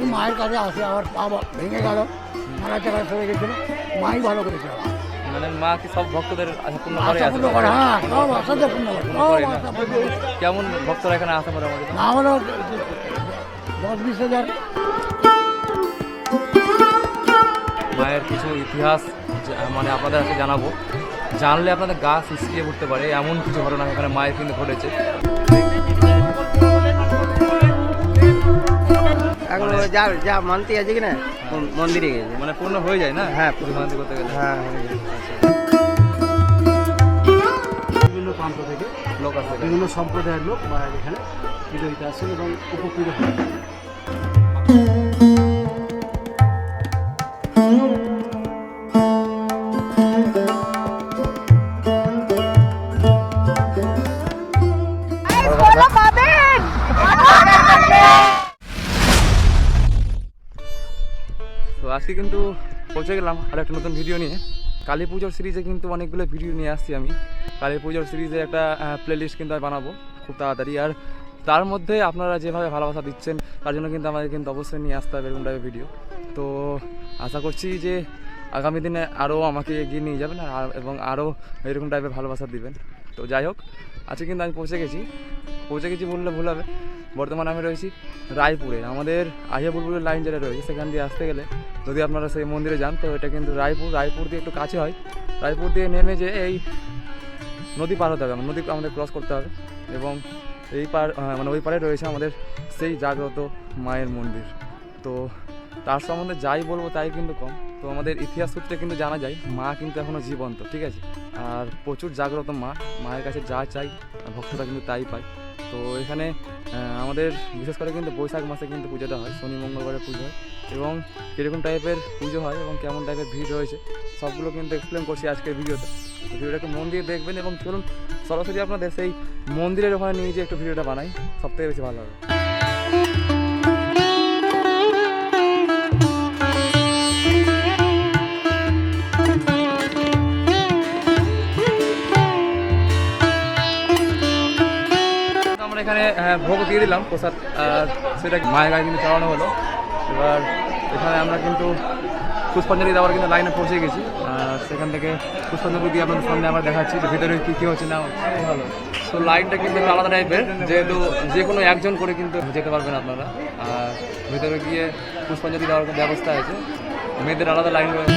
শুধু মায়ের কাছে আসে আবার পা ভেঙে গেল মারা চাকা সরে গেছিল মাই ভালো করেছে আমার। মানে মা কি সব ভক্তদের পূর্ণ করে পূর্ণ করে হ্যাঁ সব আশাতে পূর্ণ করে। কেমন ভক্তরা এখানে আসে মোটামুটি? না হলেও দশ বিশ হাজার। মায়ের কিছু ইতিহাস মানে আপনাদের কাছে জানাব। জানলে আপনাদের গা সিসকিয়ে উঠতে পারে এমন কিছু ঘটনা এখানে মায়ের কিন্তু ঘটেছে। এখন ওই যা যা মানতে আছে কিনা মন্দিরে গেছে মানে পূর্ণ হয়ে যায় না? হ্যাঁ, পূর্ণ। মানতে করতে গেলে? হ্যাঁ হয়ে। বিভিন্ন প্রান্ত থেকে লোক আসে। বিভিন্ন সম্প্রদায়ের লোক এখানে পুজো দিতে আসেন এবং উপকৃত হয়। আজকে কিন্তু পৌঁছে গেলাম আর একটা নতুন ভিডিও নিয়ে। কালী পুজোর সিরিজে কিন্তু অনেকগুলো ভিডিও নিয়ে আসছি আমি। কালী পুজোর সিরিজে একটা প্লেলিস্ট কিন্তু আমি বানাবো খুব তাড়াতাড়ি। আর তার মধ্যে আপনারা যেভাবে ভালোবাসা দিচ্ছেন, তার জন্য কিন্তু আমাদের কিন্তু অবশ্যই নিয়ে আসতে হবে এরকম টাইপের ভিডিও তো আশা করছি যে আগামী দিনে আরও আমাকে এগিয়ে নিয়ে যাবেন আর, এবং আরও এরকম টাইপের ভালোবাসা দিবেন। তো যাই হোক, আজকে কিন্তু আমি পৌঁছে গেছি। পৌঁছে গেছি বললে ভুল হবে। বর্তমানে আমি রয়েছি রায়পুরে। আমাদের আহিয়াপুরপুরের লাইন যেটা রয়েছে, সেখান দিয়ে আসতে গেলে যদি আপনারা সেই মন্দিরে যান, তো এটা কিন্তু রায়পুর রায়পুর দিয়ে একটু কাছে হয়। রায়পুর দিয়ে নেমে যে এই নদী পার হতে হবে নদী আমাদের ক্রস করতে হবে এবং এই পার মানে ওই পারে রয়েছে আমাদের সেই জাগ্রত মায়ের মন্দির। তো তার সম্বন্ধে যাই বলব তাই কিন্তু কম। তো আমাদের ইতিহাস সূত্রে কিন্তু জানা যায়, মা কিন্তু এখনও জীবন্ত, ঠিক আছে? আর প্রচুর জাগ্রত মা, মায়ের কাছে যা চাই ভক্তরা কিন্তু তাই পায়। তো এখানে আমাদের বিশেষ করে কিন্তু বৈশাখ মাসে কিন্তু পুজোটা হয়, শনি, মঙ্গলবারের পুজো হয় এবং কীরকম টাইপের পুজো হয় এবং কেমন টাইপের ভিড় রয়েছে, সবগুলো কিন্তু এক্সপ্লেন করছি আজকের ভিডিওতে। ভিডিওটাকে মন দিয়ে দেখবেন এবং চলুন সরাসরি আপনাদের সেই মন্দিরের ওখানে নিয়ে যে একটু ভিডিওটা বানাই, সবথেকে বেশি ভালো হবে। এখানে ভোগ দিয়ে দিলাম, প্রসাদ সেটা মায়ের গায়ে কিন্তু চালানো হলো। এবার এখানে আমরা কিন্তু পুষ্পাঞ্জলি দেওয়ার কিন্তু লাইনে পৌঁছে গেছি। সেখান থেকে পুষ্পাঞ্জলি দিয়ে আপনাদের সামনে আমরা দেখাচ্ছি যে ভিতরে কী কী হচ্ছে না ভালো তো লাইনটা কিন্তু আলাদা টাইপের, যেহেতু যে কোনো একজন করে কিন্তু যেতে পারবেন আপনারা। আর ভিতরে গিয়ে পুষ্পাঞ্জলি দেওয়ার ব্যবস্থা আছে। মেয়েদের আলাদা লাইন রয়েছে।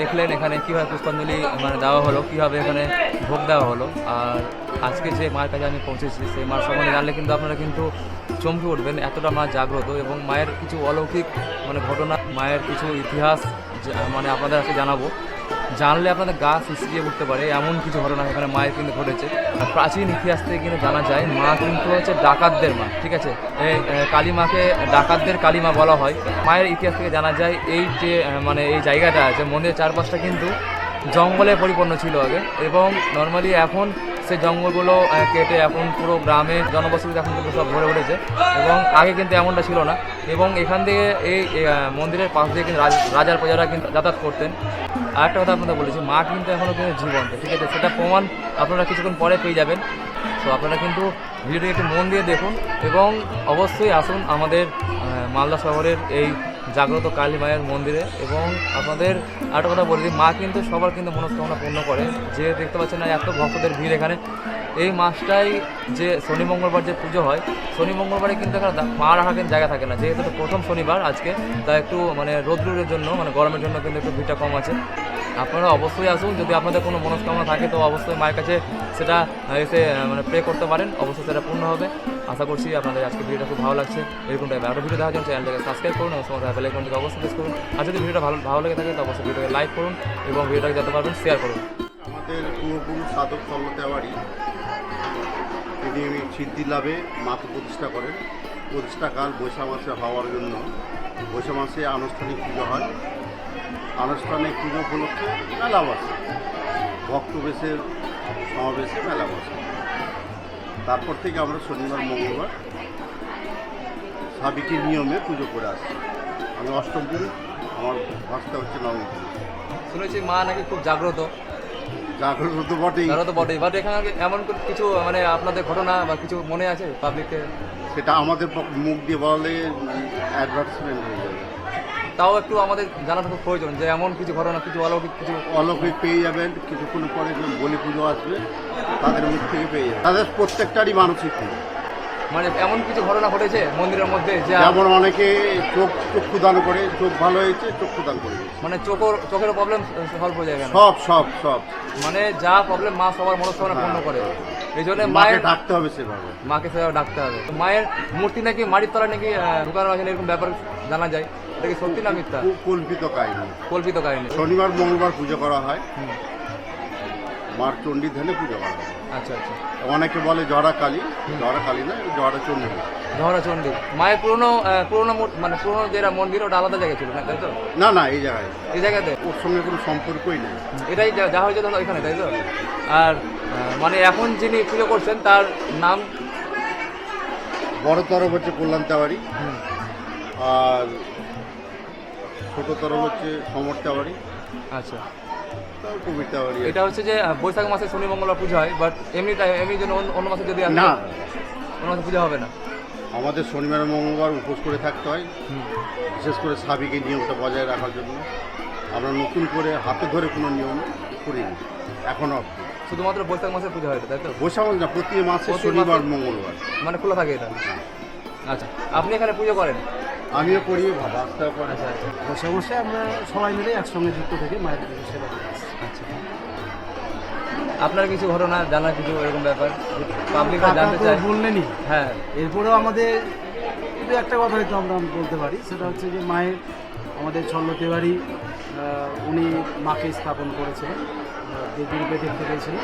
দেখলেন এখানে কীভাবে পুষ্পাঞ্জলি মানে দেওয়া হলো, কীভাবে এখানে ভোগ দেওয়া হলো। আর আজকে যে মায়ের কাছে আমি পৌঁছেছি, সেই মার সম্বন্ধে জানলে কিন্তু আপনারা কিন্তু চমকে উঠবেন, এতটা মা জাগ্রত এবং মায়ের কিছু অলৌকিক মানে ঘটনা, মায়ের কিছু ইতিহাস মানে আপনাদের কাছে জানাব। জানলে আপনাদের গা সিসকিয়ে উঠতে পারে, এমন কিছু ঘটনা এখানে মায়ের কিন্তু ঘটেছে। প্রাচীন ইতিহাস থেকে কিন্তু জানা যায়, মা কিন্তু হচ্ছে ডাকাতদের মা, ঠিক আছে? কালী মাকে ডাকাতদের কালী মা বলা হয়। মায়ের ইতিহাস থেকে জানা যায়, এই যে মানে এই জায়গাটা আছে, মন্দিরের চারপাশটা কিন্তু জঙ্গলে পরিপূর্ণ ছিল আগে। এবং নর্মালি এখন সে জঙ্গলগুলো কেটে এখন পুরো গ্রামে জনবসতি এখন কিন্তু সব ভরে উঠেছে। এবং আগে কিন্তু এমনটা ছিল না। এবং এখান থেকে এই মন্দিরের পাশ দিয়ে কিন্তু রাজ- রাজার প্রজারা কিন্তু যাতায়াত করতেন। আর একটা কথা আপনাদের বলেছি, মা কিন্তু এখনও কিন্তু জীবন্ত, ঠিক আছে? সেটা প্রমাণ আপনারা কিছুক্ষণ পরে পেয়ে যাবেন। তো আপনারা কিন্তু ভিডিওটি একটু মন দিয়ে দেখুন এবং অবশ্যই আসুন আমাদের মালদা শহরের এই জাগ্রত কালী মায়ের মন্দিরে এবং আপনাদের আরেকটা কথা বলে দিই, মা কিন্তু সবার কিন্তু মনস্কামনা পূর্ণ করে যে দেখতে পাচ্ছেন না, এত ভক্তদের ভিড় এখানে। এই মাসটাই যে শনি মঙ্গলবার যে পুজো হয়, শনি মঙ্গলবারে কিন্তু এখানে মা রাখার কিন্তু জায়গা থাকে না। যেহেতু প্রথম শনিবার আজকে, তাই একটু মানে রোদ্রের জন্য মানে গরমের জন্য কিন্তু একটু ভিড়টা কম আছে। আপনারা অবশ্যই আসুন, যদি আপনাদের কোনো মনস্কামনা থাকে, তো অবশ্যই মায়ের কাছে সেটা এসে মানে প্রে করতে পারেন। অবশ্যই সেটা পূর্ণ হবে। আশা করছি আপনাদের আজকে ভিডিওটা খুব ভালো লাগছে। এরকম টাইপের আরও ভিডিও দেখার জন্য চ্যানেলটাকে সাবস্ক্রাইব করুন এবং সময় বেলাইকনটিকে অবশ্যই প্রেস করুন। আর যদি ভিডিওটা ভালো ভালো লেগে থাকে, তো অবশ্যই ভিডিওকে লাইক করুন এবং ভিডিওটাকে যত পারবেন শেয়ার করুন। আমাদের পূর্বপুরুষ সাধক চল্লতেওয়ারি তিনি সিদ্ধি লাভে মাকে প্রতিষ্ঠা করেন। প্রতিষ্ঠাকাল বৈশাখ মাসে হওয়ার জন্য। বৈশাখ মাসে আনুষ্ঠানিক পুজো হয়। আনুষ্ঠানিক পুজো উপলক্ষে মেলা বসে। ভক্তবেশের সমাবেশে মেলা বসে। তারপর থেকে আমরা শনিবার, মঙ্গলবার সাবিকের নিয়মে পুজো করে আসছি। আমি অষ্টম দিন, আমার ভাষটা হচ্ছে নবম। শুনেছি মা নাকি খুব জাগ্রত। জাগ্রত তো বটেই। জাগ্রত বটেই। বাট এখানে এমন কিছু মানে আপনাদের ঘটনা বা কিছু মনে আছে পাবলিককে সেটা আমাদের মুখ দিয়ে বললে অ্যাডভার্টাইজমেন্ট হয়ে যাবে। তাও একটু আমাদের জানাটা খুব প্রয়োজন যে এমন কিছু ঘটনা কিছু অলৌকিক কিছু অলৌকিক পেয়ে যাবেন কিছুক্ষণ পরে বলি পুজো আসবে তাদের মুখ থেকে পেয়ে যাবেন। তাদের প্রত্যেকটারই মানসিক পুজো। মানে এমন কিছু ঘটনা ঘটেছে মন্দিরের মধ্যে যে যেমন অনেকে চোখ চক্ষু দান করে চোখ ভালো হয়েছে চক্ষু দান করে মানে চোখের চোখের প্রবলেম সলভ হয়ে যায় সব সব সব। মানে যা প্রবলেম মা সবার মনস্কামনা পূর্ণ করে। এই জন্য মায়ের ডাকতে হবে সেভাবে। মাকে সেভাবে ডাকতে হবে। মায়ের মূর্তি নাকি মাটির তলায় নাকি ঢুকানো আছে এরকম ব্যাপার জানা যায়। এটা কি সত্যি না মিথ্যা? কল্পিত কাহিনী। কল্পিত কাহিনী। শনিবার মঙ্গলবার পুজো করা হয়। মার চণ্ডী ধ্যানে পুজো করা হয়। আচ্ছা আচ্ছা। অনেকে বলে জড়া কালী জড়া কালী না জড়া চণ্ডী চণ্ডী মায়ের পুরনো পুরনো মানে পুরনো যেটা মন্দির ওটা আলাদা জায়গায় ছিল না তাই তো? না না এই জায়গায়। এই জায়গাতে? ওর সঙ্গে কোনো সম্পর্কই নেই। এটাই যা- হয়েছে দাদা এখানে তাই তো? আর মানে এখন যিনি পুজো করছেন তার নাম? বড় তরফ হচ্ছে কল্যাণ তেওয়ারি। আর ছোট তরফ হচ্ছে সমর তেওয়ারি। আচ্ছা। এটা হচ্ছে যে বৈশাখ মাসে শনি মঙ্গলবার পুজো হয় বাট এমনি এমনি জন্য অন্য- অন্য মাসে যদি না। অন্য মাসে পুজো হবে না। আমাদের শনিবার মঙ্গলবার উপোস করে থাকতে হয়। বিশেষ করে সাবিকের নিয়মটা বজায় রাখার জন্য। আমরা নতুন করে হাতে ধরে কোনো নিয়ম করিনি এখনও অবধি। শুধুমাত্র বৈশাখ মাসে পুজো হয় তাই তো? বৈশাখ মাস না প্রতি মাসে শনিবার মঙ্গলবার। মানে খোলা থাকে এটা? আচ্ছা আপনি এখানে পুজো করেন? আমিও করি করে। আচ্ছা আচ্ছা। বসে বসে আমরা সবাই মিলে একসঙ্গে যুক্ত থেকে মায়ের পুজো সেবা করে। আপনার কিছু ঘটনা জানার কিছু এরকম ব্যাপার পাবলিক কাকা জানতে চায়। বললেনই। হ্যাঁ। এরপরেও আমাদের কিন্তু একটা কথা হয়তো আমরা বলতে পারি সেটা হচ্ছে যে মায়ের আমাদের ছল্লতেবাড়ি উনি মাকে স্থাপন করেছিলেন আহ, দেবী রূপে দেখতে পেয়েছিলেন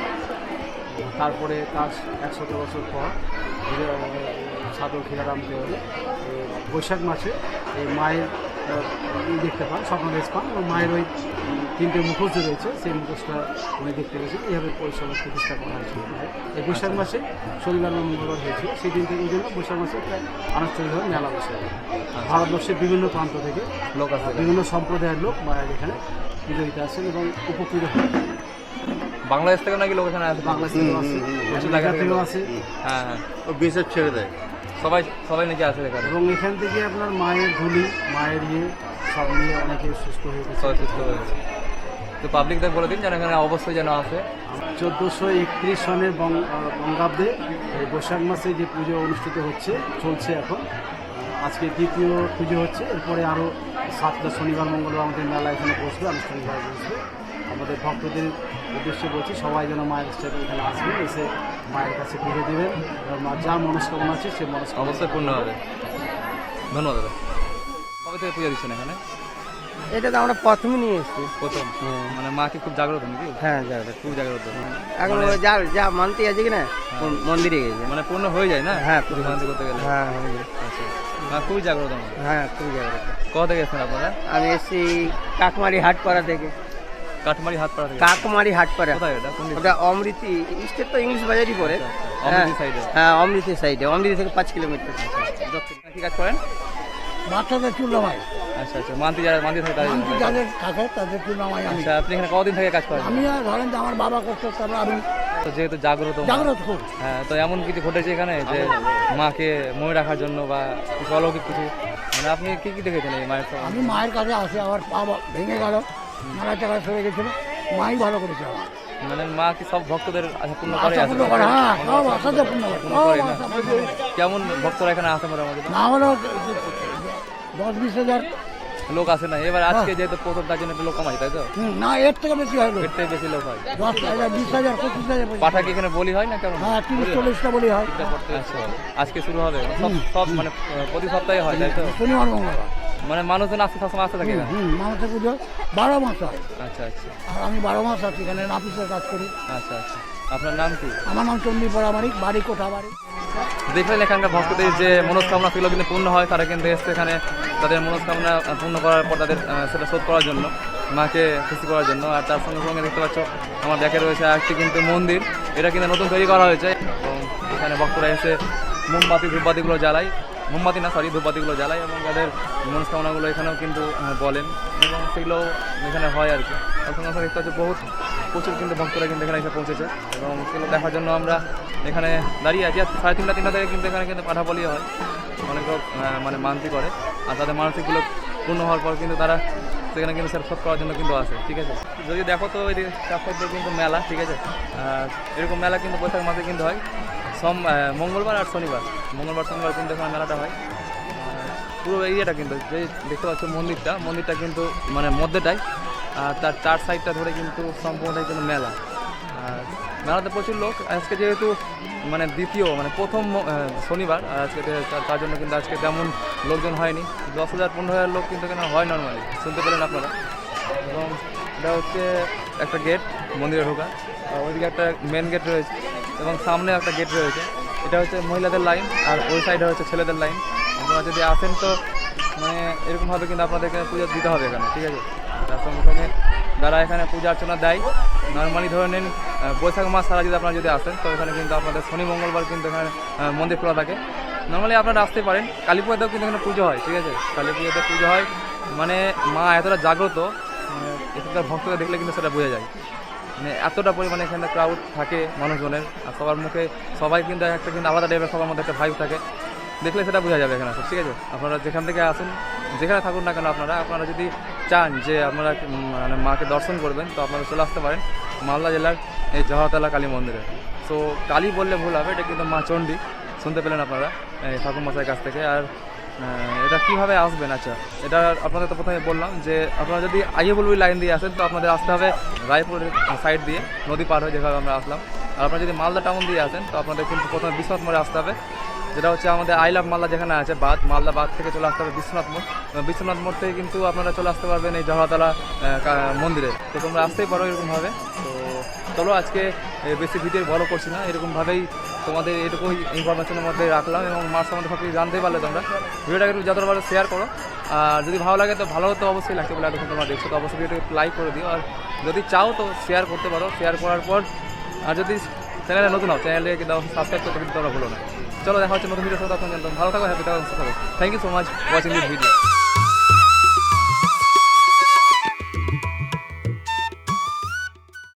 তারপরে তার একশত বছর পর সাধক ক্ষীরারাম দেওয়ালে বৈশাখ মাসে এই মায়ের দেখতে পান স্বপ্ন স্বপ্নদেশ পান এবং মায়ের ওই তিনটে মুখোশ রয়েছে সেই মুখোশটা উনি দেখতে পেয়েছেন এইভাবে পরিষেবা প্রতিষ্ঠা করা হয়েছিল এই বৈশাখ মাসে শনিবার বা মঙ্গলবার হয়েছিল। সেই দিন থেকে জন্য বৈশাখ মাসে প্রায় আনুষ্ঠানিকভাবে মেলা বসে ভারতবর্ষের বিভিন্ন প্রান্ত থেকে লোক আছে বিভিন্ন সম্প্রদায়ের লোক মায়ের এখানে। পুজো দিতে আসেন এবং উপকৃত হন। বাংলাদেশ থেকে নাকি লোক এখানে আসে? বাংলাদেশ থেকেও আছে প্রচুর জায়গা থেকে আছে হ্যাঁ হ্যাঁ। ও বিশেষ ছেড়ে দেয়। সবাই সবাই নাকি আসে এখানে। এবং এখান থেকে আপনার মায়ের ধুলি মায়ের ইয়ে সব নিয়ে অনেকে সুস্থ হয়ে গেছে। সুস্থ হয়ে গেছে। তো পাবলিকদের বলে দিন যেন এখানে অবশ্যই যেন আসে। চোদ্দোশো একত্রিশ সনের বঙ্গাব্দে এই বৈশাখ মাসে যে পুজো অনুষ্ঠিত হচ্ছে চলছে এখন। আজকে দ্বিতীয় পুজো হচ্ছে এরপরে আরও সাতটা শনিবার মঙ্গলবার আমাদের মেলা এখানে বসবে আনুষ্ঠানিকভাবে বসবে। আমাদের ভক্তদের উদ্দেশ্যে বলছি সবাই যেন মায়ের স্টেপে এখানে আসবেন এসে মায়ের কাছে পুজো দেবেন। এবং মার যা মনস্কামনা আছে সে মনস্কামনা অবশ্যই পূর্ণ হবে। ধন্যবাদ দাদা। কবে থেকে পুজো দিচ্ছেন এখানে? এটা তো আমরা প্রথমে নিয়ে এসেছি। প্রথম? মানে মা কি খুব জাগ্রত নাকি? হ্যাঁ যাবে খুব জাগ্রত। এখন যা যা মানতে আছে কিনা মন্দিরে গেছে। মানে পূর্ণ হয়ে যায় না? হ্যাঁ, পুজো মানতে করতে গেলে? হ্যাঁ হয়ে গেছে। আচ্ছা। খুবই জাগ্রত হ্যাঁ খুব যাবে কোথা থেকে এসেছেন আপনারা? আমি এসেছি কাকমারি হাটপাড়া থেকে। কাঠমারি হাত পাড়া থেকে? কাকমারি হাটপাড়া। ওটা অমৃতি স্টেট তো ইংলিশ বাজারই পড়ে। আচ্ছা, আচ্ছা। হ্যাঁ, অমৃতি এ? হ্যাঁ অমৃতি সাইডে অমৃতি থেকে পাঁচ কিলোমিটার। কি কাজ করেন? বাচ্চাদের চুল নামাই। আচ্ছা আচ্ছা মান্তি যারা মান্তি থাকে তাদের যাদের থাকে তাদের চুল নামাই আমি। আচ্ছা আপনি এখানে কতদিন থেকে কাজ করেন? আমি আর ধরেন যে আমার বাবা করতো তারপরে আমি তো যেহেতু জাগ্রত জাগ্রত হ্যাঁ তো এমন কিছু ঘটেছে এখানে যে মাকে মনে রাখার জন্য বা কিছু অলৌকিক কিছু? মানে আপনি কি কি দেখেছেন এই মায়ের? আমি মায়ের কাছে আসি আমার পা বা- ভেঙে গেল নাড়া চাকা সরে গেছিল। মাই ভালো করেছে আমার। মানে মা কি সব ভক্তদের পূর্ণ করে? করে হ্যাঁ। কেমন ভক্তরা এখানে আসে মোটামুটি? না হলো দশ বিশ হাজার। লোক আসে না এবার আজকে যেহেতু প্রথম তার জন্য লোক কমাই তাই তো? না এর থেকে বেশি হলো এর থেকে বেশি লোক হয়। দশ হাজার বিশ হাজার পঁচিশ হাজার। পাঠা কি এখানে বলি হয় না কেমন হ্যাঁ তিরিশ চল্লিশটা বলি হয়। আজকে শুরু হবে। সব সব মানে প্রতি সপ্তাহে হয় তাই তো? শনিবার মঙ্গলবার। মানে মানুষজন আসতে সবসময় আসতে থাকে হুম মানুষের পুজো বারো মাস হয়। আচ্ছা আচ্ছা। আর আমি বারো মাস আছি এখানে নাপিসের কাজ করি। আচ্ছা আচ্ছা। আপনার নাম কি? আমার নাম চন্ডী পরামারি বাড়ি কোঠা বাড়ি। দেখলেন এখানকার ভক্তদের যে মনস্কামনা ছিল কিন্তু পূর্ণ হয় তারা কিন্তু এসছে এখানে তাদের মনস্কামনা পূর্ণ করার পর তাদের সেটা শোধ করার জন্য মাকে খুশি করার জন্য। আর তার সঙ্গে সঙ্গে দেখতে পাচ্ছ আমার দেখে রয়েছে একটি কিন্তু মন্দির। এটা কিন্তু নতুন তৈরি করা হয়েছে। এবং এখানে ভক্তরা এসে মোমবাতি ধূপবাতিগুলো জ্বালায়। মোমবাতি না সরি ধূপবাতিগুলো জ্বালায় এবং তাদের মনস্কামনাগুলো এখানেও কিন্তু বলেন। এবং সেগুলো এখানে হয় আর কি। তার সঙ্গে সঙ্গে দেখতে পাচ্ছ বহুত প্রচুর কিন্তু ভক্তরা কিন্তু এখানে এসে পৌঁছেছে এবং সেগুলো দেখার জন্য আমরা এখানে দাঁড়িয়ে আছি। আর সাড়ে তিনটা তিনটা থেকে কিন্তু এখানে কিন্তু পাঠা বলি হয়। অনেক লোক মানে মানতি করে। আর তাদের মানসিকগুলো পূর্ণ হওয়ার পর কিন্তু তারা সেখানে কিন্তু শোধ করার জন্য কিন্তু আসে, ঠিক আছে? যদি দেখো তো এই চার কিন্তু মেলা, ঠিক আছে? এরকম মেলা কিন্তু বৈশাখ মাসে কিন্তু হয়। সোম মঙ্গলবার আর শনিবার। মঙ্গলবার, শনিবার কিন্তু এখানে মেলাটা হয়। পুরো এরিয়াটা কিন্তু, যে দেখতে পাচ্ছ মন্দিরটা মন্দিরটা কিন্তু মানে মধ্যেটাই। তার চার সাইডটা ধরে কিন্তু সম্পূর্ণটাই কিন্তু মেলা। মেলাতে প্রচুর লোক। আজকে যেহেতু মানে দ্বিতীয় মানে প্রথম শনিবার আজকে তার- জন্য কিন্তু আজকে তেমন লোকজন হয়নি। দশ হাজার, পনেরো হাজার লোক কিন্তু এখানে হয় নর্মালি শুনতে পেলেন আপনারা। এবং এটা হচ্ছে একটা গেট মন্দিরে ঢোকা ওইদিকে একটা মেন গেট রয়েছে এবং সামনে একটা গেট রয়েছে। এটা হচ্ছে মহিলাদের লাইন আর ওই সাইডে হচ্ছে ছেলেদের লাইন আপনারা যদি আসেন তো মানে এরকমভাবে কিন্তু আপনাদেরকে পুজো দিতে হবে এখানে, ঠিক আছে? সঙ্গে যারা এখানে পূজা অর্চনা দেয় নর্মালি ধরে নিন বৈশাখ মাস ছাড়া যদি আপনারা যদি আসেন, তো এখানে কিন্তু আপনাদের শনি, মঙ্গলবার কিন্তু এখানে মন্দির খোলা থাকে। নর্মালি আপনারা আসতে পারেন কালী পুজোতেও কিন্তু এখানে পুজো হয়, ঠিক আছে? কালী পুজোতে পুজো হয় মানে মা এতটা জাগ্রত মানে এখানকার ভক্তদের দেখলে কিন্তু সেটা বোঝা যায়। মানে এতটা পরিমাণে এখানে ক্রাউড থাকে মানুষজনের, আর সবার মুখে সবাই কিন্তু একটা কিন্তু আলাদা টাইপের সবার মধ্যে একটা ভাইব থাকে। দেখলে সেটা বোঝা যাবে এখানে ঠিক আছে? আপনারা যেখান থেকে আসেন, যেখানে থাকুন না কেন আপনারা আপনারা যদি চান যে আপনারা মানে মাকে দর্শন করবেন, তো আপনারা চলে আসতে পারেন মালদা জেলার এই জহরতলা কালী মন্দিরে। সো কালী বললে ভুল হবে, এটা কিন্তু মা চণ্ডী, শুনতে পেলেন আপনারা ঠাকুর মশাইয়ের কাছ থেকে। আর এটা কীভাবে আসবেন? আচ্ছা এটা আপনাদের তো প্রথমে বললাম যে, আপনারা যদি বলবি লাইন দিয়ে আসেন, তো আপনাদের আসতে হবে রায়পুরের সাইড দিয়ে, নদী পার হয়ে যেভাবে আমরা আসলাম। আর আপনারা যদি মালদা টাউন দিয়ে আসেন, তো আপনাদের কিন্তু প্রথমে বিশ্বনাথ মোড়ে আসতে হবে। যেটা হচ্ছে আমাদের আই লাভ মালদা যেখানে আছে বাদ মালদা বাদ থেকে চলে আসতে হবে বিশ্বনাথ মোড়। বিশ্বনাথ মোড় থেকে কিন্তু আপনারা চলে আসতে পারবেন এই জহরতলা মন্দিরে। তো তোমরা আসতেই পারো এরকমভাবে। তো চলো আজকে বেশি ভিডিও বড় করছি না, এরকমভাবেই তোমাদের এটুকু ইনফরমেশনের মধ্যে রাখলাম এবং মার সম্বন্ধে সব কিছু জানতেই পারলে তোমরা। ভিডিওটাকে একটু যতটা শেয়ার করো। আর যদি ভালো লাগে তো ভালো তো অবশ্যই লাগছে বলে এখন তোমরা দেখছ, তো অবশ্যই ভিডিওটাকে লাইক করে দিও। আর যদি চাও তো শেয়ার করতে পারো শেয়ার করার পর, আর যদি চ্যানেলে নতুন হও চ্যানেলে কিন্তু সাবস্ক্রাইব করতে কিন্তু তোমরা ভুলো না। চলো দেখা হচ্ছে নতুন ভিডিও সাথে তখন ভালো থাকো হ্যাপি থাকো thank you so much watching this video